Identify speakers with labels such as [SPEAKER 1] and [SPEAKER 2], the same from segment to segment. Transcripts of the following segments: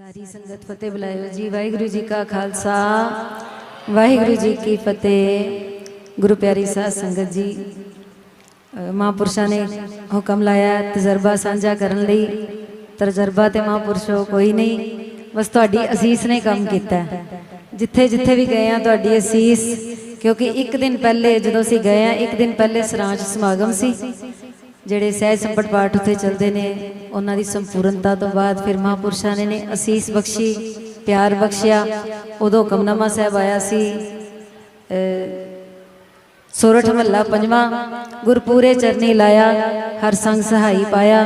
[SPEAKER 1] ਸਾਰੀ ਸੰਗਤ ਫਤਿਹ ਬੁਲਾਇਓ ਜੀ। ਵਾਹਿਗੁਰੂ ਜੀ ਕਾ ਖਾਲਸਾ। ਵਾਹਿਗੁਰੂ ਜੀ ਕੀ ਫਤਿਹ। ਗੁਰੂ ਪਿਆਰੀ ਸਾਧ ਸੰਗਤ ਜੀ। ਮਹਾਂਪੁਰਸ਼ਾਂ ਨੇ ਹੁਕਮ ਲਾਇਆ ਤਜਰਬਾ ਸਾਂਝਾ ਕਰਨ ਲਈ। ਤਜਰਬਾ ਤੇ ਮਹਾਂਪੁਰਸ਼ੋ ਕੋਈ ਨਹੀਂ। ਬਸ ਤੁਹਾਡੀ ਅਸੀਸ ਨੇ ਕੰਮ ਕੀਤਾ। ਜਿੱਥੇ ਜਿੱਥੇ ਵੀ ਗਏ ਆ ਤੁਹਾਡੀ ਅਸੀਸ। ਕਿਉਂਕਿ ਇੱਕ ਦਿਨ ਪਹਿਲੇ ਜਦੋਂ ਅਸੀਂ ਗਏ ਆ ਇੱਕ ਦਿਨ ਪਹਿਲੇ ਸਰਾਂਚ ਸਮਾਗਮ ਸੀ। ਜਿਹੜੇ ਸਹਿਜ ਸੰਪਟ ਪਾਠ ਉੱਥੇ ਚੱਲਦੇ ਨੇ ਉਹਨਾਂ ਦੀ ਸੰਪੂਰਨਤਾ ਤੋਂ ਬਾਅਦ ਫਿਰ ਮਹਾਂਪੁਰਸ਼ਾਂ ਨੇ ਨੇ ਅਸੀਸ ਬਖਸ਼ੀ ਪਿਆਰ ਬਖਸ਼ਿਆ। ਉਦੋਂ ਹੁਕਮਨਾਮਾ ਸਾਹਿਬ ਆਇਆ ਸੀ ਅ, ਸੋਰਠ ਮਹੱਲਾ ਪੰਜਵਾਂ ਗੁਰਪੂਰੇ ਚਰਨੀ ਲਾਇਆ ਹਰ ਸੰਗ ਸਹਾਈ ਪਾਇਆ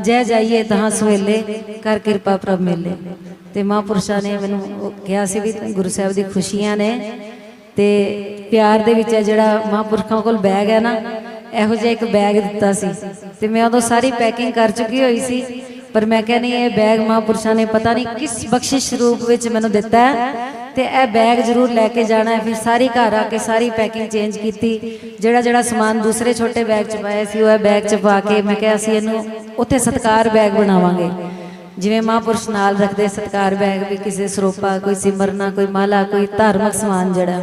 [SPEAKER 1] ਜੈ ਜਾਈਏ ਤਹਾਂ ਸੁਹੇਲੇ ਕਰ ਕਿਰਪਾ ਪ੍ਰਭ ਮੇਲੇ। ਤੇ ਮਹਾਂਪੁਰਸ਼ਾਂ ਨੇ ਮੈਨੂੰ ਉਹ ਕਿਹਾ ਸੀ ਵੀ ਗੁਰੂ ਸਾਹਿਬ ਦੀ ਖੁਸ਼ੀਆਂ ਨੇ ਤੇ ਪਿਆਰ ਦੇ ਵਿੱਚ ਜਿਹੜਾ ਮਹਾਂਪੁਰਖਾਂ ਕੋਲ ਬੈਗ ਹੈ ਨਾ ਇਹੋ ਜਿਹਾ ਇੱਕ ਬੈਗ ਦਿੱਤਾ ਸੀ ਤੇ ਮੈਂ ਉਦੋਂ ਸਾਰੀ ਪੈਕਿੰਗ ਕਰ ਚੁੱਕੀ ਹੋਈ ਸੀ, ਪਰ ਮੈਂ ਕਹਿੰਨੀ ਇਹ ਬੈਗ ਮਹਾਂਪੁਰਸ਼ਾਂ ਨੇ ਪਤਾ ਨਹੀਂ ਕਿਸ ਬਖਸ਼ਿਸ਼ ਰੂਪ ਵਿੱਚ ਮੈਨੂੰ ਦਿੱਤਾ ਹੈ ਤੇ ਇਹ ਬੈਗ ਜ਼ਰੂਰ ਲੈ ਕੇ ਜਾਣਾ ਹੈ। ਫਿਰ ਸਾਰੀ ਘਰ ਆ ਕੇ ਸਾਰੀ ਪੈਕਿੰਗ ਚੇਂਜ ਕੀਤੀ। ਜਿਹੜਾ ਜਿਹੜਾ ਸਮਾਨ ਦੂਸਰੇ ਛੋਟੇ ਬੈਗ ਚ ਪਾਇਆ ਸੀ, ਉਹ ਇਹ ਬੈਗ ਚ ਪਾ ਕੇ ਮੈਂ ਕਿਹਾ, ਅਸੀਂ ਇਹਨੂੰ ਉੱਥੇ ਸਤਕਾਰ ਬੈਗ ਬਣਾਵਾਂਗੇ। ਜਿਵੇਂ ਮਹਾਂਪੁਰਸ਼ ਨਾਲ ਰੱਖਦੇ ਸਤਕਾਰ ਬੈਗ ਵੀ ਕਿਸੇ ਸਰੋਪਾ, ਕੋਈ ਸਿਮਰਨਾ, ਕੋਈ ਮਾਲਾ, ਕੋਈ ਧਾਰਮਿਕ ਸਮਾਨ ਜਿਹੜਾ।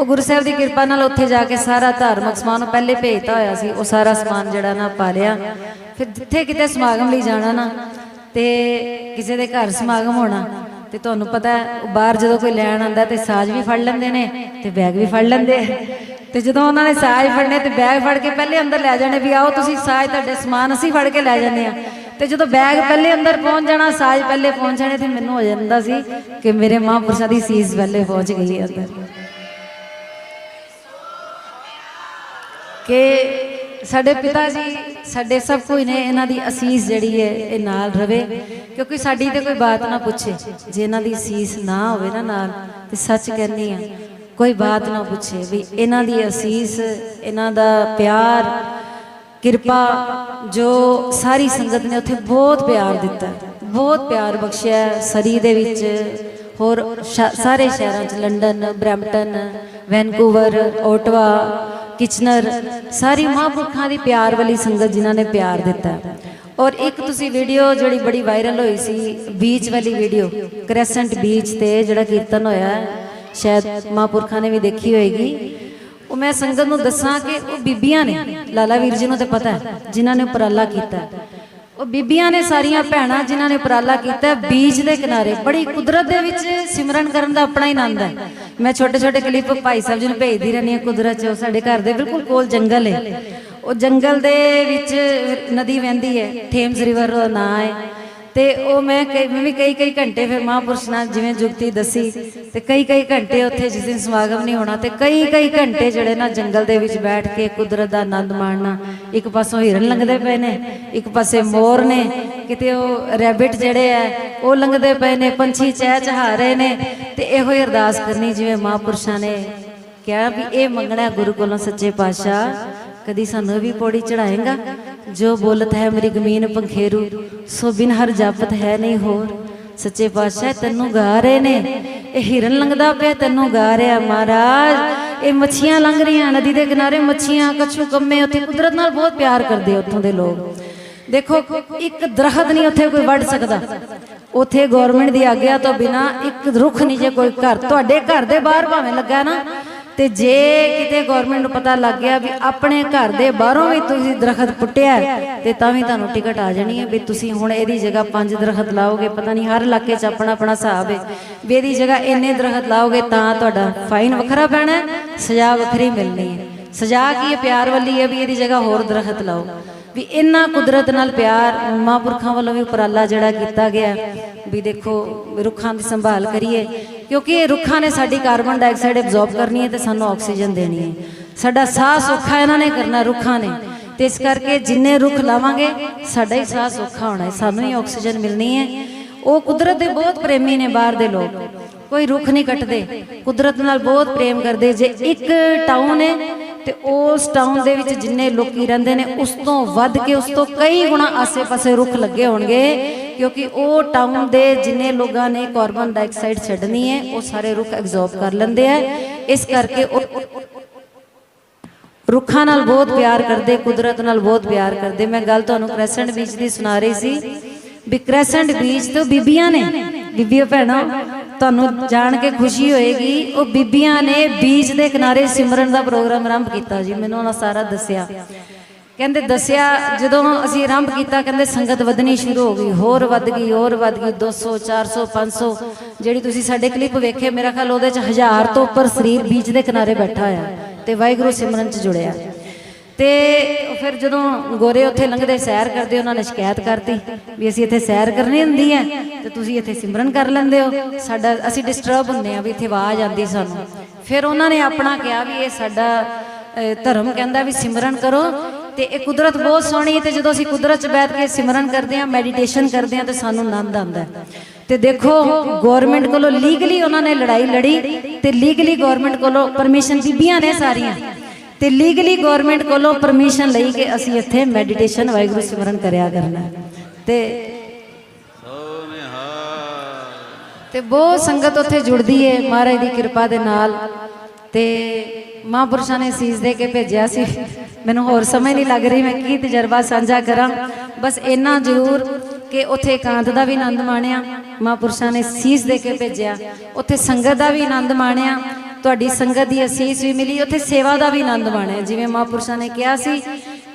[SPEAKER 1] ਉਹ ਗੁਰੂ ਸਾਹਿਬ ਦੀ ਕਿਰਪਾ ਨਾਲ ਉੱਥੇ ਜਾ ਕੇ ਸਾਰਾ ਧਾਰਮਿਕ ਸਮਾਨ ਉਹ ਪਹਿਲੇ ਭੇਜਤਾ ਹੋਇਆ ਸੀ, ਉਹ ਸਾਰਾ ਸਮਾਨ ਜਿਹੜਾ ਨਾ ਪਾ ਲਿਆ ਫਿਰ ਜਿੱਥੇ ਕਿਤੇ ਸਮਾਗਮ ਲਈ ਜਾਣਾ ਨਾ, ਤੇ ਕਿਸੇ ਦੇ ਘਰ ਸਮਾਗਮ ਹੋਣਾ, ਤੇ ਤੁਹਾਨੂੰ ਪਤਾ ਬਾਹਰ ਜਦੋਂ ਕੋਈ ਲੈਣ ਆਂਦਾ ਤੇ ਸਾਜ਼ ਵੀ ਫੜ ਲੈਂਦੇ ਨੇ, ਤੇ ਬੈਗ ਵੀ ਫੜ ਲੈਂਦੇ ਆ। ਤੇ ਜਦੋਂ ਉਹਨਾਂ ਨੇ ਸਾਜ਼ ਫੜਨੇ, ਤੇ ਬੈਗ ਫੜ ਕੇ ਪਹਿਲੇ ਅੰਦਰ ਲੈ ਜਾਣੇ ਵੀ ਆਓ ਤੁਸੀਂ ਸਾਜ਼ ਤੁਹਾਡੇ ਸਮਾਨ ਅਸੀਂ ਫੜ ਕੇ ਲੈ ਜਾਂਦੇ ਆ। ਤੇ ਜਦੋਂ ਬੈਗ ਪਹਿਲੇ ਅੰਦਰ ਪਹੁੰਚ ਜਾਣਾ, ਸਾਜ਼ ਪਹਿਲੇ ਪਹੁੰਚ ਜਾਣੇ, ਤੇ ਮੈਨੂੰ ਹੋ ਜਾਂਦਾ ਸੀ ਕਿ ਮੇਰੇ ਮਹਾਂਪੁਰਸ਼ਾਂ ਦੀ ਸੀਸ ਪਹਿਲੇ ਪਹੁੰਚ ਗਈ ਅੰਦਰ। ਕਿ ਸਾਡੇ ਪਿਤਾ ਜੀ, ਸਾਡੇ ਸਭ ਕੋਈ ਨੇ ਇਹਨਾਂ ਦੀ ਅਸੀਸ ਜਿਹੜੀ ਹੈ, ਇਹ ਨਾਲ ਰਵੇ, ਕਿਉਂਕਿ ਸਾਡੀ ਤੇ ਕੋਈ ਬਾਤ ਨਾ ਪੁੱਛੇ। ਜੇ ਇਹਨਾਂ ਦੀ ਅਸੀਸ ਨਾ ਹੋਵੇ ਨਾ ਨਾਲ, ਤੇ ਸੱਚ ਕਹਿੰਨੀ ਆ, ਕੋਈ ਬਾਤ ਨਾ ਪੁੱਛੇ ਵੀ ਇਹਨਾਂ ਦੀ ਅਸੀਸ, ਇਹਨਾਂ ਦਾ ਪਿਆਰ, ਕਿਰਪਾ, ਜੋ ਸਾਰੀ ਸੰਗਤ ਨੇ ਉੱਥੇ ਬਹੁਤ ਪਿਆਰ ਦਿੱਤਾ। ਬਹੁਤ ਪਿਆਰ ਬਖਸ਼ਿਆ ਸਰੀ ਦੇ ਵਿੱਚ, ਹੋਰ ਸ਼ਾ- ਸਾਰੇ ਸ਼ਹਿਰਾਂ 'ਚ, London, Brampton, Vancouver, Ottawa Kitchener ਸਾਰੀ ਮਹਾਂਪੁਰਖਾਂ ਦੀ ਪਿਆਰ ਵਾਲੀ ਸੰਗਤ ਜਿਨ੍ਹਾਂ ਨੇ ਪਿਆਰ ਦਿੱਤਾ। ਔਰ ਇੱਕ ਤੁਸੀਂ ਵੀਡੀਓ ਜਿਹੜੀ ਬੜੀ ਵਾਇਰਲ ਹੋਈ ਸੀ ਬੀਚ ਵਾਲੀ ਵੀਡੀਓ ਕ੍ਰੈਸੈਂਟ ਬੀਚ ਤੇ ਜਿਹੜਾ ਕੀਰਤਨ ਹੋਇਆ ਹੈ, ਸ਼ਾਇਦ ਮਹਾਂਪੁਰਖਾਂ ਨੇ ਵੀ ਦੇਖੀ ਹੋਏਗੀ। ਉਹ ਮੈਂ ਸੰਗਤ ਨੂੰ ਦੱਸਾਂ ਕਿ ਉਹ ਬੀਬੀਆਂ ਨੇ ਲਾਲਾ ਵੀਰ ਜੀ ਨੂੰ ਤਾਂ ਪਤਾ ਹੈ ਜਿਨ੍ਹਾਂ ਨੇ ਉਪਰਾਲਾ ਕੀਤਾ। ਉਹ ਬੀਬੀਆਂ ਨੇ ਸਾਰੀਆਂ ਭੈਣਾਂ ਜਿਨ੍ਹਾਂ ਨੇ ਉਪਰਾਲਾ ਕੀਤਾ ਬੀਜ ਦੇ ਕਿਨਾਰੇ। ਬੜੀ ਕੁਦਰਤ ਦੇ ਵਿੱਚ ਸਿਮਰਨ ਕਰਨ ਦਾ ਆਪਣਾ ਹੀ ਆਨੰਦ ਹੈ। ਮੈਂ ਛੋਟੇ ਛੋਟੇ ਕਲਿੱਪ ਭਾਈ ਸਾਹਿਬ ਜੀ ਨੂੰ ਭੇਜਦੀ ਰਹਿੰਦੀ ਹਾਂ, ਕੁਦਰਤ 'ਚ, ਉਹ ਸਾਡੇ ਘਰ ਦੇ ਬਿਲਕੁਲ ਕੋਲ ਜੰਗਲ ਹੈ ਉਹ ਜੰਗਲ ਦੇ ਵਿੱਚ ਨਦੀ ਵਹਿੰਦੀ ਹੈ ਥੇਮਸ ਰਿਵਰ ਦਾ ਨਾਂ ਹੈ। ਤੇ ਉਹ ਮੈਂ ਕਈ ਮੈਂ ਵੀ ਕਈ ਕਈ ਘੰਟੇ ਫਿਰ ਮਹਾਂਪੁਰਸ਼ ਨਾਲ ਜਿਵੇਂ ਜੁਗਤੀ ਦੱਸੀ ਤੇ ਕਈ ਕਈ ਘੰਟੇ ਉੱਥੇ ਜਿਸ ਦਿਨ ਸਮਾਗਮ ਨਹੀਂ ਹੋਣਾ ਤੇ ਕਈ ਕਈ ਘੰਟੇ ਜਿਹੜੇ ਨਾ ਜੰਗਲ ਦੇ ਵਿੱਚ ਬੈਠ ਕੇ ਕੁਦਰਤ ਦਾ ਆਨੰਦ ਮਾਣਨਾ, ਇੱਕ ਪਾਸੋਂ ਹਿਰਨ ਲੰਘਦੇ ਪਏ ਨੇ, ਇੱਕ ਪਾਸੇ ਮੋਰ ਨੇ, ਕਿਤੇ ਉਹ ਰੈਬਿਟ ਜਿਹੜੇ ਆ, ਉਹ ਲੰਘਦੇ ਪਏ ਨੇ, ਪੰਛੀ ਚਹਿ ਚਹਾ ਰਹੇ ਨੇ ਤੇ ਇਹੋ ਹੀ ਅਰਦਾਸ ਕਰਨੀ ਜਿਵੇਂ ਮਹਾਂਪੁਰਸ਼ਾਂ ਨੇ ਕਿਹਾ ਵੀ ਇਹ ਮੰਗਣਾ ਗੁਰੂ ਕੋਲੋਂ ਸੱਚੇ ਪਾਤਸ਼ਾਹ, ਕਦੀ ਸਾਨੂੰ ਵੀ ਪੌੜੀ ਚੜਾਏਗਾ ਜੋ ਬੋਲਤ ਹੈ ਮੇਰੀ ਗਮੀਨ ਪੰਖੇਰੂ, ਸੋ ਬਿਨ ਹਰ ਜਾਪਤ ਹੈ ਨਹੀਂ ਹੋਰ। ਸੱਚੇ ਪਾਤਸ਼ਾਹ ਤੈਨੂੰ ਗਾ ਰਹੇ ਨੇ, ਇਹ ਹਿਰਨ ਲੰਘਦਾ ਪਿਆ ਤੈਨੂੰ ਗਾ ਰਿਹਾ ਮਹਾਰਾਜ। ਇਹ ਮੱਛੀਆਂ ਲੰਘ ਰਹੀਆਂ, ਨਦੀ ਦੇ ਕਿਨਾਰੇ ਮੱਛੀਆਂ, ਕਛੂ ਕੰਮੇ, ਉੱਥੇ ਕੁਦਰਤ ਨਾਲ ਬਹੁਤ ਪਿਆਰ ਕਰਦੇ ਉੱਥੋਂ ਦੇ ਲੋਕ। ਦੇਖੋ, ਇੱਕ ਦਰਖਤ ਨਹੀਂ ਉੱਥੇ ਕੋਈ ਵੱਢ ਸਕਦਾ। ਉੱਥੇ ਗਵਰਨਮੈਂਟ ਦੀ ਆਗਿਆ ਤੋਂ ਬਿਨਾ ਇੱਕ ਰੁੱਖ ਨਹੀਂ ਜੇ ਕੋਈ ਘਰ, ਤੁਹਾਡੇ ਘਰ ਦੇ ਬਾਹਰ ਭਾਵੇਂ ਲੱਗਾ ਨਾ ਤੇ ਜੇ ਕਿਤੇ ਗਵਰਨਮੈਂਟ ਨੂੰ ਪਤਾ ਲੱਗ ਗਿਆ ਵੀ ਆਪਣੇ ਘਰ ਦੇ ਬਾਹਰੋਂ ਵੀ ਤੁਸੀਂ ਦਰਖਤ ਪੁੱਟਿਆ ਹੈ, ਤੇ ਤਾਂ ਵੀ ਤੁਹਾਨੂੰ ਟਿਕਟ ਆ ਜਾਣੀ ਹੈ ਵੀ ਤੁਸੀਂ ਹੁਣ ਇਹਦੀ ਜਗ੍ਹਾ ਪੰਜ ਦਰਖਤ ਲਾਓਗੇ ਪਤਾ ਨਹੀਂ ਹਰ ਇਲਾਕੇ 'ਚ ਆਪਣਾ ਆਪਣਾ ਹਿਸਾਬ ਹੈ। ਵੀ ਇਹਦੀ ਜਗ੍ਹਾ ਇੰਨੇ ਦਰਖਤ ਲਾਓਗੇ ਤਾਂ ਤੁਹਾਡਾ ਫਾਈਨ ਵੱਖਰਾ ਪੈਣਾ ਸਜ਼ਾ ਵੱਖਰੀ ਮਿਲਣੀ ਹੈ। ਸਜ਼ਾ ਕੀ ਹੈ? ਪਿਆਰ ਵਾਲੀ ਹੈ ਵੀ ਇਹਦੀ ਜਗ੍ਹਾ ਹੋਰ ਦਰਖਤ ਲਾਓ। ਵੀ ਇੰਨਾ ਕੁਦਰਤ ਨਾਲ ਪਿਆਰ ਮਹਾਂਪੁਰਖਾਂ ਵੱਲੋਂ ਵੀ ਉਪਰਾਲਾ ਜਿਹੜਾ ਕੀਤਾ ਗਿਆ ਵੀ ਦੇਖੋ ਰੁੱਖਾਂ ਦੀ ਸੰਭਾਲ ਕਰੀਏ ਕਿਉਂਕਿ ਇਹ ਰੁੱਖਾਂ ਨੇ ਸਾਡੀ ਕਾਰਬਨ ਡਾਈਆਕਸਾਈਡ ਐਬਜ਼ੌਰਬ ਕਰਨੀ ਹੈ ਤੇ ਸਾਨੂੰ ਆਕਸੀਜਨ ਦੇਣੀ ਹੈ। ਸਾਡਾ ਸਾਹ ਸੌਖਾ ਇਹਨਾਂ ਨੇ ਕਰਨਾ, ਰੁੱਖਾਂ ਨੇ। ਤੇ ਇਸ ਕਰਕੇ ਜਿੰਨੇ ਰੁੱਖ ਲਾਵਾਂਗੇ, ਸਾਡਾ ਹੀ ਸਾਹ ਸੌਖਾ ਹੋਣਾ ਹੈ। ਸਾਨੂੰ ਹੀ ਆਕਸੀਜਨ ਮਿਲਣੀ ਹੈ। ਉਹ ਕੁਦਰਤ ਦੇ ਬਹੁਤ ਪ੍ਰੇਮੀ ਨੇ ਬਾਹਰ ਦੇ ਲੋਕ। ਕੋਈ ਰੁੱਖ ਨਹੀਂ ਕੱਟਦੇ। ਕੁਦਰਤ ਨਾਲ ਬਹੁਤ ਪ੍ਰੇਮ ਕਰਦੇ। ਜੇ ਇੱਕ ਟਾਊਨ ਹੈ ਤੇ ਉਸ ਟਾਊਨ ਦੇ ਵਿੱਚ ਜਿੰਨੇ ਲੋਕੀ ਰਹਿੰਦੇ ਨੇ, ਉਸ ਤੋਂ ਵੱਧ ਕੇ ਉਸ ਤੋਂ ਕਈ ਗੁਣਾ ਆਸੇ-ਪਾਸੇ ਰੁੱਖ ਲੱਗੇ ਹੋਣਗੇ, ਕਿਉਂਕਿ ਉਹ ਟਾਊਨ ਦੇ ਜਿੰਨੇ ਲੋਕਾਂ ਨੇ ਕਾਰਬਨ ਡਾਈਆਕਸਾਈਡ ਛੱਡਣੀ ਹੈ, ਉਹ ਸਾਰੇ ਰੁੱਖ ਐਬਜ਼ੌਰਬ ਕਰ ਲੈਂਦੇ ਆ। ਇਸ ਕਰਕੇ ਉਹ ਰੁੱਖਾਂ ਨਾਲ ਬਹੁਤ ਪਿਆਰ ਕਰਦੇ, ਕੁਦਰਤ ਨਾਲ ਬਹੁਤ ਪਿਆਰ ਕਰਦੇ। ਮੈਂ ਗੱਲ ਤੁਹਾਨੂੰ ਕ੍ਰੈਸੈਂਟ ਬੀਚ ਦੀ ਸੁਣਾ ਰਹੀ ਸੀ ਵੀ ਕ੍ਰੈਸੈਂਟ ਬੀਚ ਤੋਂ ਬੀਬੀਆਂ ਨੇ ਬੀਬੀਆਂ ਭੈਣਾਂ ਤੁਹਾਨੂੰ ਜਾਣ ਕੇ ਖੁਸ਼ੀ ਹੋਏਗੀ। ਉਹ ਬੀਬੀਆਂ ਨੇ ਬੀਚ ਦੇ ਕਿਨਾਰੇ ਸਿਮਰਨ ਦਾ ਪ੍ਰੋਗਰਾਮ ਆਰੰਭ ਕੀਤਾ ਜੀ। ਮੈਨੂੰ ਉਹਨਾਂ ਸਾਰਾ ਦੱਸਿਆ। ਕਹਿੰਦੇ ਦੱਸਿਆ, ਜਦੋਂ ਅਸੀਂ ਆਰੰਭ ਕੀਤਾ, ਕਹਿੰਦੇ ਸੰਗਤ ਵਧਣੀ ਸ਼ੁਰੂ ਹੋ ਗਈ। ਹੋਰ ਵੱਧ ਗਈ, ਹੋਰ ਵੱਧ ਗਈ। 200 400 500 ਜਿਹੜੀ ਤੁਸੀਂ ਸਾਡੇ ਕਲਿੱਪ ਵੇਖੇ, ਮੇਰਾ ਖਿਆਲ ਉਹਦੇ ਚ ਹਜ਼ਾਰ ਤੋਂ ਉੱਪਰ ਸਰੀਰ ਬੀਚ ਦੇ ਕਿਨਾਰੇ ਬੈਠਾ ਆ ਤੇ ਵਾਹਿਗੁਰੂ ਸਿਮਰਨ ਚ ਜੁੜਿਆ। ਤੇ ਫਿਰ ਜਦੋਂ ਗੋਰੇ ਉੱਥੇ ਲੰਘਦੇ, ਸੈਰ ਕਰਦੇ, ਉਹਨਾਂ ਨੇ ਸ਼ਿਕਾਇਤ ਕਰਤੀ ਵੀ ਅਸੀਂ ਇੱਥੇ ਸੈਰ ਕਰਨੀ ਹੁੰਦੀ ਹੈ ਤੇ ਤੁਸੀਂ ਇੱਥੇ ਸਿਮਰਨ ਕਰ ਲੈਂਦੇ ਹੋ। ਸਾਡਾ, ਅਸੀਂ ਡਿਸਟਰਬ ਹੁੰਦੇ ਆ ਵੀ ਇੱਥੇ ਆਵਾਜ਼ ਆਉਂਦੀ ਸਾਨੂੰ। ਫਿਰ ਉਹਨਾਂ ਨੇ ਆਪਣਾ ਕਿਹਾ ਵੀ ਇਹ ਸਾਡਾ ਧਰਮ ਕਹਿੰਦਾ ਵੀ ਸਿਮਰਨ ਕਰੋ ਤੇ ਇਹ ਕੁਦਰਤ ਬਹੁਤ ਸੋਹਣੀ ਹੈ ਤੇ ਜਦੋਂ ਅਸੀਂ ਕੁਦਰਤ 'ਚ ਬੈਠ ਕੇ ਸਿਮਰਨ ਕਰਦੇ ਹਾਂ ਮੈਡੀਟੇਸ਼ਨ ਕਰਦੇ ਹਾਂ ਤੇ ਸਾਨੂੰ ਆਨੰਦ ਆਉਂਦਾ ਹੈ। ਤੇ ਦੇਖੋ ਗਵਰਨਮੈਂਟ ਕੋਲੋਂ ਲੀਗਲੀ ਉਹਨਾਂ ਨੇ ਲੜਾਈ ਲੜੀ ਤੇ ਲੀਗਲੀ ਗਵਰਨਮੈਂਟ ਕੋਲੋਂ ਪਰਮਿਸ਼ਨ ਬੀਬੀਆਂ ਨੇ ਸਾਰੀਆਂ। ਤੇ ਲੀਗਲੀ ਗਵਰਨਮੈਂਟ ਕੋਲੋਂ ਪਰਮਿਸ਼ਨ ਲਈ ਕਿ ਅਸੀਂ ਇੱਥੇ ਮੈਡੀਟੇਸ਼ਨ ਵਾਹਿਗੁਰੂ ਸਿਮਰਨ ਕਰਿਆ ਕਰਨਾ। ਹੈ। ਤੇ ਤੇ ਬਹੁਤ ਸੰਗਤ ਉੱਥੇ ਜੁੜਦੀ ਹੈ ਮਹਾਰਾਜ ਦੀ ਕਿਰਪਾ ਦੇ ਨਾਲ। ਤੇ ਮਹਾਂਪੁਰਸ਼ਾਂ ਨੇ ਸੀਸ ਦੇ ਕੇ ਭੇਜਿਆ ਸੀ। ਮੈਨੂੰ ਹੋਰ ਸਮਝ ਨਹੀਂ ਲੱਗ ਰਹੀ, ਮੈਂ ਕੀ ਤਜਰਬਾ ਸਾਂਝਾ ਕਰਾਂ। ਬਸ ਇੰਨਾ ਜ਼ਰੂਰ ਕਿ ਉੱਥੇ ਇਕਾਂਤ ਦਾ ਵੀ ਆਨੰਦ ਮਾਣਿਆ। ਮਹਾਂਪੁਰਸ਼ਾਂ ਨੇ ਸੀਸ ਦੇ ਕੇ ਭੇਜਿਆ। ਉੱਥੇ ਸੰਗਤ ਦਾ ਵੀ ਆਨੰਦ ਮਾਣਿਆ। ਤੁਹਾਡੀ ਸੰਗਤ ਦੀ ਅਸੀਸ ਵੀ ਮਿਲੀ, ਉੱਥੇ ਸੇਵਾ ਦਾ ਵੀ ਆਨੰਦ ਬਣਿਆ ਜਿਵੇਂ ਮਹਾਂਪੁਰਸ਼ਾਂ ਨੇ ਕਿਹਾ ਸੀ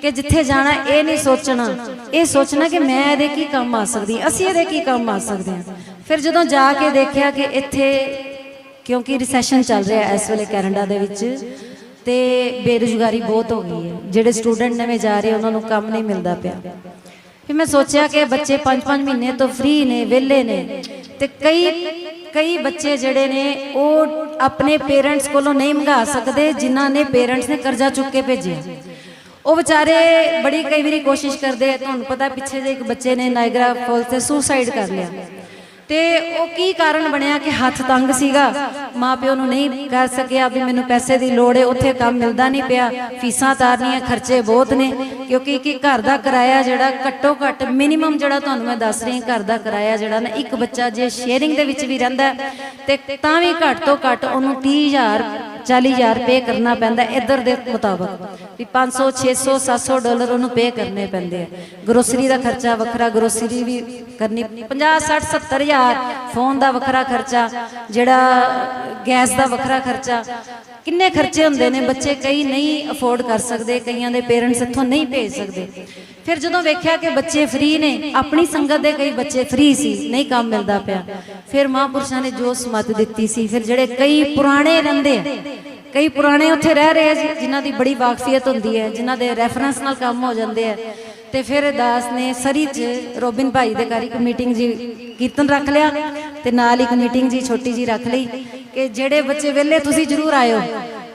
[SPEAKER 1] ਕਿ ਜਿੱਥੇ ਜਾਣਾ, ਇਹ ਨਹੀਂ ਸੋਚਣਾ। ਇਹ ਸੋਚਣਾ ਕਿ ਮੈਂ ਇਹਦੇ ਕੀ ਕੰਮ ਆ ਸਕਦੀ, ਅਸੀਂ ਇਹਦੇ ਕੀ ਕੰਮ ਆ ਸਕਦੇ ਹਾਂ। ਫਿਰ ਜਦੋਂ ਜਾ ਕੇ ਦੇਖਿਆ ਕਿ ਇੱਥੇ, ਕਿਉਂਕਿ ਰਿਸੈਸ਼ਨ ਚੱਲ ਰਿਹਾ ਇਸ ਵੇਲੇ ਕੈਨੇਡਾ ਦੇ ਵਿੱਚ, ਤੇ ਬੇਰੁਜ਼ਗਾਰੀ ਬਹੁਤ ਹੋ ਗਈ ਹੈ। ਜਿਹੜੇ ਸਟੂਡੈਂਟ ਨਵੇਂ ਜਾ ਰਹੇ, ਉਹਨਾਂ ਨੂੰ ਕੰਮ ਨਹੀਂ ਮਿਲਦਾ ਪਿਆ। ਫਿਰ ਮੈਂ ਸੋਚਿਆ ਕਿ ਬੱਚੇ 5-5 ਮਹੀਨੇ ਤੋਂ ਫ੍ਰੀ ਨੇ, ਵਿਹਲੇ ਨੇ, ਤੇ ਕਈ ਕਈ ਬੱਚੇ ਜਿਹੜੇ ਨੇ, ਉਹ ਆਪਣੇ ਪੇਰੈਂਟਸ ਕੋਲੋਂ ਨਹੀਂ ਮੰਗਾ ਸਕਦੇ, ਜਿਨ੍ਹਾਂ ਨੇ ਪੇਰੈਂਟਸ ਨੇ ਕਰਜ਼ਾ ਚੁੱਕ ਕੇ ਭੇਜਿਆ। ਉਹ ਵਿਚਾਰੇ ਬੜੀ ਕਈ ਵਾਰੀ ਕੋਸ਼ਿਸ਼ ਕਰਦੇ ਆ, ਤੁਹਾਨੂੰ ਪਤਾ ਪਿੱਛੇ ਜੇ ਇੱਕ ਬੱਚੇ ਨੇ ਨਾਇਗਰਾ ਫਾਲ ਤੇ ਸੁਸਾਈਡ ਕਰ ਲਿਆ। ਤੇ ਉਹ ਕੀ ਕਾਰਨ ਬਣਿਆ ਕਿ ਹੱਥ ਤੰਗ ਸੀਗਾ? ਮਾਪਿਓ ਨੂੰ ਨਹੀਂ ਕਰ ਸਕਿਆ ਵੀ ਮੈਨੂੰ ਪੈਸੇ ਦੀ ਲੋੜ ਹੈ ਉੱਥੇ ਕੰਮ ਮਿਲਦਾ ਨਹੀਂ ਪਿਆ, ਫੀਸਾਂ ਤਾਰਨੀਆਂ, ਖਰਚੇ ਬਹੁਤ ਨੇ। ਕਿਉਂਕਿ ਕਿ ਘਰ ਦਾ ਕਿਰਾਇਆ ਜਿਹੜਾ ਘੱਟੋ ਘੱਟ ਮਿਨੀਮਮ ਜਿਹੜਾ ਤੁਹਾਨੂੰ ਮੈਂ ਦੱਸ ਰਹੀ ਘਰ ਦਾ ਕਿਰਾਇਆ ਜਿਹੜਾ ਨਾ ਇੱਕ ਬੱਚਾ ਜੇ ਸ਼ੇਅਰਿੰਗ ਦੇ ਵਿੱਚ ਵੀ ਰਹਿੰਦਾ ਤੇ ਤਾਂ ਵੀ ਘੱਟ ਤੋਂ ਘੱਟ ਉਹਨੂੰ 30000 40000 ਪੇ ਕਰਨਾ ਪੈਂਦਾ ਹੈ ਇੱਧਰ ਦੇ ਮੁਤਾਬਕ। ਵੀ 500 600 700 ਡਾਲਰ ਉਹਨੂੰ ਪੇ ਕਰਨੇ ਪੈਂਦੇ ਆ। ਗਰੋਸਰੀ ਦਾ ਖਰਚਾ ਵੱਖਰਾ ਗਰੋਸਰੀ ਵੀ ਕਰਨੀ 50 60 70000 ਫੋਨ ਦਾ ਵੱਖਰਾ ਖਰਚਾ, ਜਿਹੜਾ ਗੈਸ ਦਾ ਵੱਖਰਾ ਖਰਚਾ ਕਿੰਨੇ ਖਰਚੇ ਹੁੰਦੇ ਨੇ? ਬੱਚੇ ਕਈ ਨਹੀਂ ਅਫੋਰਡ ਕਰ ਸਕਦੇ, ਕਈਆਂ ਦੇ ਪੇਰੈਂਟਸ ਇੱਥੋਂ ਨਹੀਂ ਭੇਜ ਸਕਦੇ। ਫਿਰ ਜਦੋਂ ਵੇਖਿਆ ਕਿ ਬੱਚੇ ਫ੍ਰੀ ਨੇ, ਆਪਣੀ ਸੰਗਤ ਦੇ ਕਈ ਬੱਚੇ ਫ੍ਰੀ ਸੀ, ਨਹੀਂ ਕੰਮ ਮਿਲਦਾ ਪਿਆ। ਫਿਰ ਮਹਾਂਪੁਰਸ਼ਾਂ ਨੇ ਜੋ ਸਮਤ ਦਿੱਤੀ ਸੀ। ਫਿਰ ਜਿਹੜੇ ਕਈ ਪੁਰਾਣੇ ਰਹਿੰਦੇ ਆ, ਕਈ ਪੁਰਾਣੇ ਉੱਥੇ ਰਹਿ ਰਹੇ ਆ ਜਿਨ੍ਹਾਂ ਦੀ ਬੜੀ ਵਾਕਫੀਅਤ ਹੁੰਦੀ ਹੈ, ਜਿਨ੍ਹਾਂ ਦੇ ਰੈਫਰੈਂਸ ਨਾਲ ਕੰਮ ਹੋ ਜਾਂਦੇ ਆ। ਤੇ ਫਿਰ ਦਾਸ ਨੇ ਸਰੀ ਚ ਰੋਬਿਨ ਭਾਈ ਦੇ ਘਰ ਇੱਕ ਮੀਟਿੰਗ ਜੀ ਕੀਰਤਨ ਰੱਖ ਲਿਆ ਤੇ ਨਾਲ ਇੱਕ ਮੀਟਿੰਗ ਜੀ ਛੋਟੀ ਜੀ ਰੱਖ ਲਈ। ਕਿ ਜਿਹੜੇ ਬੱਚੇ ਵਿਹਲੇ ਤੁਸੀਂ ਜ਼ਰੂਰ ਆਇਓ।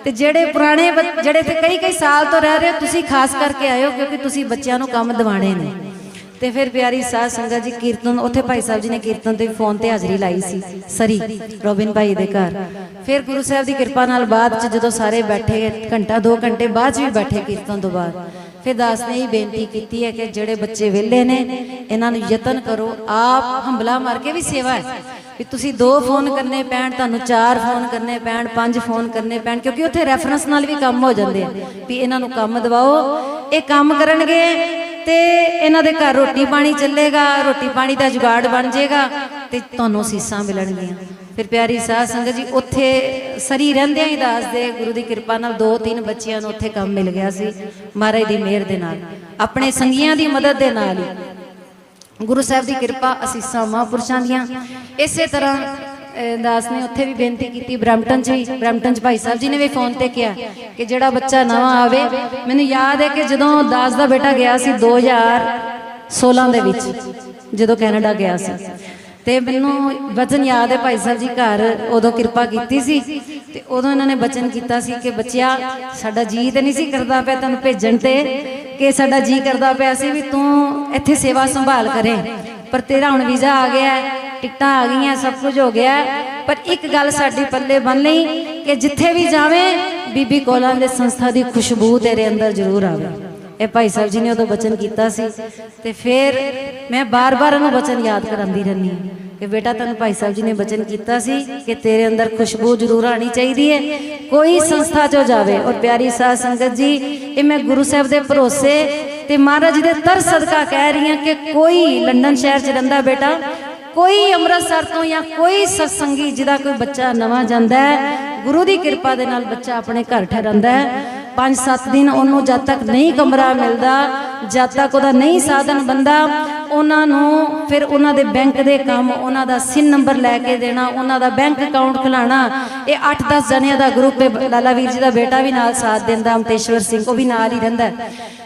[SPEAKER 1] ਤੇ ਜਿਹੜੇ ਪੁਰਾਣੇ ਜਿਹੜੇ ਤੇ ਕਈ ਕਈ ਸਾਲ ਤੋਂ ਰਹਿ ਰਹੇ ਤੁਸੀਂ ਖਾਸ ਕਰਕੇ ਆਇਓ ਕਿਉਂਕਿ ਤੁਸੀਂ ਬੱਚਿਆਂ ਨੂੰ ਕੰਮ ਦਿਵਾਣੇ ਨੇ। ਤੇ ਫਿਰ ਪਿਆਰੀ ਸਾਧ ਸੰਗਤ ਜੀ, ਕੀਰਤਨ, ਉੱਥੇ ਭਾਈ ਸਾਹਿਬ ਜੀ ਨੇ ਕੀਰਤਨ ਤੇ ਫੋਨ ਤੇ ਹਾਜ਼ਰੀ ਲਾਈ ਸੀ, ਸਰੀ ਰੋਬਿਨ ਭਾਈ ਦੇ ਘਰ। ਫਿਰ ਗੁਰੂ ਸਾਹਿਬ ਦੀ ਕਿਰਪਾ ਨਾਲ ਬਾਅਦ ਚ ਜਦੋਂ ਸਾਰੇ ਬੈਠੇ, ਘੰਟਾ 2 ਘੰਟੇ ਬਾਅਦ 'ਚ ਵੀ ਬੈਠੇ ਕੀਰਤਨ ਤੋਂ ਬਾਅਦ। ਫਿਰ ਦਾਸ ਨੇ ਇਹ ਬੇਨਤੀ ਕੀਤੀ ਹੈ ਕਿ ਜਿਹੜੇ ਬੱਚੇ ਵਿਹਲੇ ਨੇ, ਇਹਨਾਂ ਨੂੰ ਯਤਨ ਕਰੋ। ਆਪ ਹੰਬਲਾ ਮਾਰ ਕੇ ਵੀ ਸੇਵਾ ਹੈ। ਵੀ ਤੁਸੀਂ ਦੋ ਫੋਨ ਕਰਨੇ ਪੈਣ, ਤੁਹਾਨੂੰ ਚਾਰ ਫੋਨ ਕਰਨੇ ਪੈਣ, ਪੰਜ ਫੋਨ ਕਰਨੇ ਪੈਣ, ਕਿਉਂਕਿ ਉੱਥੇ ਰੈਫਰੈਂਸ ਨਾਲ ਵੀ ਕੰਮ ਹੋ ਜਾਂਦੇ ਆ। ਵੀ ਇਹਨਾਂ ਨੂੰ ਕੰਮ ਦਿਵਾਓ। ਇਹ ਕੰਮ ਕਰਨਗੇ ਤੇ ਇਹਨਾਂ ਦੇ ਘਰ ਰੋਟੀ ਪਾਣੀ ਚੱਲੇਗਾ, ਰੋਟੀ ਪਾਣੀ ਦਾ ਜੁਗਾੜ ਬਣ ਜਾਏਗਾ ਤੇ ਤੁਹਾਨੂੰ ਸੀਸਾਂ ਮਿਲਣਗੀਆਂ। ਫਿਰ ਪਿਆਰੀ ਸਾਧ ਸੰਗਤ ਜੀ ਉੱਥੇ ਸਰੀ ਰਹਿੰਦਿਆਂ ਹੀ ਦਾਸ ਦੇ ਗੁਰੂ ਦੀ ਕਿਰਪਾ ਨਾਲ ਦੋ ਤਿੰਨ ਬੱਚਿਆਂ ਨੂੰ ਉੱਥੇ ਕੰਮ ਮਿਲ ਗਿਆ ਸੀ ਮਹਾਰਾਜ ਦੀ ਮਿਹਰ ਦੇ ਨਾਲ ਆਪਣੇ ਸੰਗੀਆਂ ਦੀ ਮਦਦ ਦੇ ਨਾਲ ਹੀ। ਗੁਰੂ ਸਾਹਿਬ ਦੀ ਕਿਰਪਾ ਅਸੀਸਾਂ ਮਹਾਂਪੁਰਸ਼ਾਂ ਦੀਆਂ। ਇਸੇ ਤਰ੍ਹਾਂ ਦਾਸ ਨੇ ਉੱਥੇ ਵੀ ਬੇਨਤੀ ਕੀਤੀ ਬ੍ਰੈਂਪਟਨ 'ਚ ਵੀ ਬ੍ਰੈਂਪਟਨ 'ਚ ਭਾਈ ਸਾਹਿਬ ਜੀ ਨੇ ਵੀ ਫੋਨ ਤੇ ਕਿਹਾ ਕਿ ਜਿਹੜਾ ਬੱਚਾ ਨਵਾਂ ਆਵੇ ਮੈਨੂੰ ਯਾਦ ਹੈ ਕਿ ਜਦੋਂ ਦਾਸ ਦਾ ਬੇਟਾ ਗਿਆ ਸੀ 2016 ਦੇ ਵਿੱਚ ਜਦੋਂ ਕੈਨੇਡਾ ਗਿਆ ਸੀ। ਤੇ ਮੈਨੂੰ ਵਚਨ ਯਾਦ ਹੈ ਭਾਈ ਸਾਹਿਬ ਜੀ ਘਰ ਉਦੋਂ ਕਿਰਪਾ ਕੀਤੀ ਸੀ ਤੇ ਉਦੋਂ ਇਹਨਾਂ ਨੇ ਬਚਨ ਕੀਤਾ ਸੀ ਕਿ ਬੱਚਿਆ, ਸਾਡਾ ਜੀ ਤੇ ਨਹੀਂ ਸੀ ਕਰਦਾ ਪਿਆ ਤੈਨੂੰ ਭੇਜਣ ਤੇ, ਕਿ ਸਾਡਾ ਜੀ ਕਰਦਾ ਪਿਆ ਸੀ ਵੀ ਤੂੰ ਇੱਥੇ ਸੇਵਾ ਸੰਭਾਲ ਕਰੇ। ਪਰ ਤੇਰਾ ਹੁਣ ਵੀਜ਼ਾ ਆ ਗਿਆ ਟਿਕਟਾਂ ਆ ਗਈਆਂ, ਸਭ ਕੁਝ ਹੋ ਗਿਆ ਪਰ ਇੱਕ ਗੱਲ ਸਾਡੀ ਪੱਲੇ ਬੰਨ ਲਈ ਕਿ ਜਿੱਥੇ ਵੀ ਜਾਵੇਂ, ਬੀਬੀ ਕੋਲਾਂ ਦੇ ਸੰਸਥਾ ਦੀ ਖੁਸ਼ਬੂ ਤੇਰੇ ਅੰਦਰ ਜ਼ਰੂਰ ਆਵੇ। ਇਹ ਭਾਈ ਸਾਹਿਬ ਜੀ ਨੇ ਉਦੋਂ ਬਚਨ ਕੀਤਾ ਸੀ। ਤੇ ਫਿਰ ਮੈਂ ਬਾਰ-ਬਾਰ ਉਹਨੂੰ ਬਚਨ ਯਾਦ ਕਰਾਂਦੀ ਰਹਿੰਦੀ ਕਿ ਬੇਟਾ ਤੈਨੂੰ ਭਾਈ ਸਾਹਿਬ ਜੀ ਨੇ ਬਚਨ ਕੀਤਾ ਸੀ ਕਿ ਤੇਰੇ ਅੰਦਰ ਖੁਸ਼ਬੂ ਜ਼ਰੂਰ ਆਣੀ ਚਾਹੀਦੀ ਹੈ। ਕੋਈ ਸੰਸਥਾ ਚੋਂ ਜਾਵੇ। ਔਰ ਪਿਆਰੀ ਸਾਧ ਸੰਗਤ ਜੀ, ਇਹ ਮੈਂ ਗੁਰੂ ਸਾਹਿਬ ਦੇ ਭਰੋਸੇ ਤੇ ਮਹਾਰਾਜ ਜੀ ਦੇ ਤਰ ਸਦਕਾ ਕਹਿ ਰਹੀ ਹਾਂ ਕਿ ਕੋਈ ਲੰਡਨ ਸ਼ਹਿਰ 'ਚ ਰਹਿੰਦਾ ਬੇਟਾ, ਕੋਈ ਅੰਮ੍ਰਿਤਸਰ ਤੋਂ ਜਾਂ ਕੋਈ ਸਤਸੰਗੀ ਜਿਹਦਾ ਕੋਈ ਬੱਚਾ ਨਵਾਂ ਜਾਂਦਾ ਹੈ, ਗੁਰੂ ਦੀ ਕਿਰਪਾ ਦੇ ਨਾਲ ਬੱਚਾ ਆਪਣੇ ਘਰ ਠਹਿਰਾਂਦਾ ਹੈ। 5-7 ਦਿਨ ਉਹਨੂੰ ਜਦ ਤੱਕ ਨਹੀਂ ਕਮਰਾ ਮਿਲਦਾ, ਜਦ ਤੱਕ ਉਹਦਾ ਨਹੀਂ ਸਾਧਨ ਬੰਦਾ ਉਹਨਾਂ ਨੂੰ ਫਿਰ ਉਹਨਾਂ ਦੇ ਬੈਂਕ ਦੇ ਕੰਮ, ਉਹਨਾਂ ਦਾ ਸਿਨ ਨੰਬਰ ਲੈ ਕੇ ਦੇਣਾ, ਉਹਨਾਂ ਦਾ ਬੈਂਕ ਅਕਾਊਂਟ ਖੁਲਾਣਾ, ਇਹ 8-10 ਜਣਿਆਂ ਦਾ ਗਰੁੱਪ ਹੈ, ਲਾਲਾ ਵੀਰ ਜੀ ਦਾ ਬੇਟਾ ਵੀ ਨਾਲ ਸਾਥ ਦਿੰਦਾ ਅਮਤੇਸ਼ਵਰ ਸਿੰਘ ਉਹ ਵੀ ਨਾਲ ਹੀ ਰਹਿੰਦਾ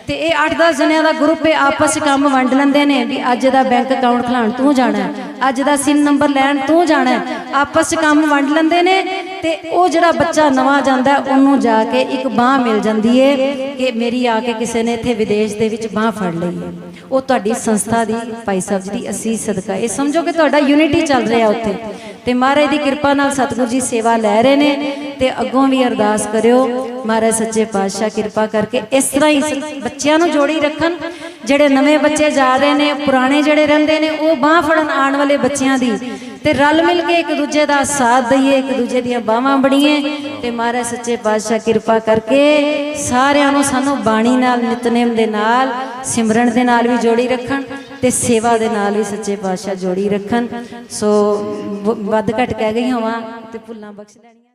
[SPEAKER 1] ਤੇ ਇਹ 8-10 ਜਣਿਆਂ ਦਾ ਗਰੁੱਪ ਹੈ, ਆਪਸ 'ਚ ਕੰਮ ਵੰਡ ਲੈਂਦੇ ਨੇ ਵੀ ਅੱਜ ਦਾ ਬੈਂਕ ਅਕਾਊਂਟ ਖੁਲਾਣ ਤੂੰ ਜਾਣਾ ਅੱਜ ਦਾ ਸਿਨ ਨੰਬਰ ਲੈਣ ਤੂੰ ਜਾਣਾ ਆਪਸ 'ਚ ਕੰਮ ਵੰਡ ਲੈਂਦੇ ਨੇ ਤੇ ਉਹ ਜਿਹੜਾ ਬੱਚਾ ਨਵਾਂ ਜਾਂਦਾ ਉਹਨੂੰ ਜਾ ਕੇ ਇੱਕ ਬਾਹ ਮਿਲ ਜਾਂਦੀ ਏ ਕਿ ਮੇਰੀ ਆ ਕੇ ਕਿਸੇ ਨੇ ਇੱਥੇ ਵਿਦੇਸ਼ ਦੇ ਵਿੱਚ ਬਾਹ ਫੜ ਲਈ ਹੈ। ਉਹ ਤੁਹਾਡੀ ਸੰਸਥਾ ਦੀ ਭਾਈ ਸਾਹਿਬ ਜੀ ਦੀ ਅਸੀਸ ਸਦਕਾ। ਇਹ ਸਮਝੋ ਕਿ ਤੁਹਾਡਾ ਯੂਨਿਟੀ ਚੱਲ ਰਿਹਾ ਉੱਥੇ। ਤੇ ਮਹਾਰਾਜ ਦੀ ਕਿਰਪਾ ਨਾਲ ਸਤਿਗੁਰੂ ਜੀ ਸੇਵਾ ਲੈ ਰਹੇ ਨੇ ਤੇ ਅੱਗੋਂ ਵੀ ਅਰਦਾਸ ਕਰਿਓ, ਮਹਾਰਾਜ ਸੱਚੇ ਪਾਤਸ਼ਾਹ ਕਿਰਪਾ ਕਰਕੇ ਇਸ ਤਰ੍ਹਾਂ ਹੀ ਬੱਚਿਆਂ ਨੂੰ ਜੋੜੀ ਰੱਖਣ। ਜਿਹੜੇ ਨਵੇਂ ਬੱਚੇ ਜਾ ਰਹੇ ਨੇ, ਪੁਰਾਣੇ ਜਿਹੜੇ ਰਹਿੰਦੇ ਨੇ, ਉਹ ਬਾਹ ਫੜਨ ਆਉਣ ਵਾਲੇ ਬੱਚਿਆਂ ਦੀ ਤੇ ਰਲ ਮਿਲ ਕੇ ਇੱਕ ਦੂਜੇ ਦਾ ਸਾਥ ਦਈਏ, ਇੱਕ ਦੂਜੇ ਦੀਆਂ ਬਾਹਾਂ ਬਣੀਏ ਤੇ ਮਹਾਰਾਜ ਸੱਚੇ ਪਾਤਸ਼ਾਹ ਕਿਰਪਾ ਕਰਕੇ ਸਾਰਿਆਂ ਨੂੰ ਸਾਨੂੰ ਬਾਣੀ ਨਾਲ, ਨਿਤਨੇਮ ਦੇ ਨਾਲ, ਸਿਮਰਨ ਦੇ ਨਾਲ ਵੀ ਜੋੜੀ ਰੱਖਣ ਤੇ ਸੇਵਾ ਦੇ ਨਾਲ ਵੀ ਸੱਚੇ ਪਾਤਸ਼ਾਹ ਜੋੜੀ ਰੱਖਣ। ਸੋ ਵ- ਵੱਧ ਘਟ ਕਹਿ ਗਈ ਹੋਵਾਂ ਤੇ ਭੁੱਲਾਂ ਬਖਸ਼ ਲੈਣੀਆਂ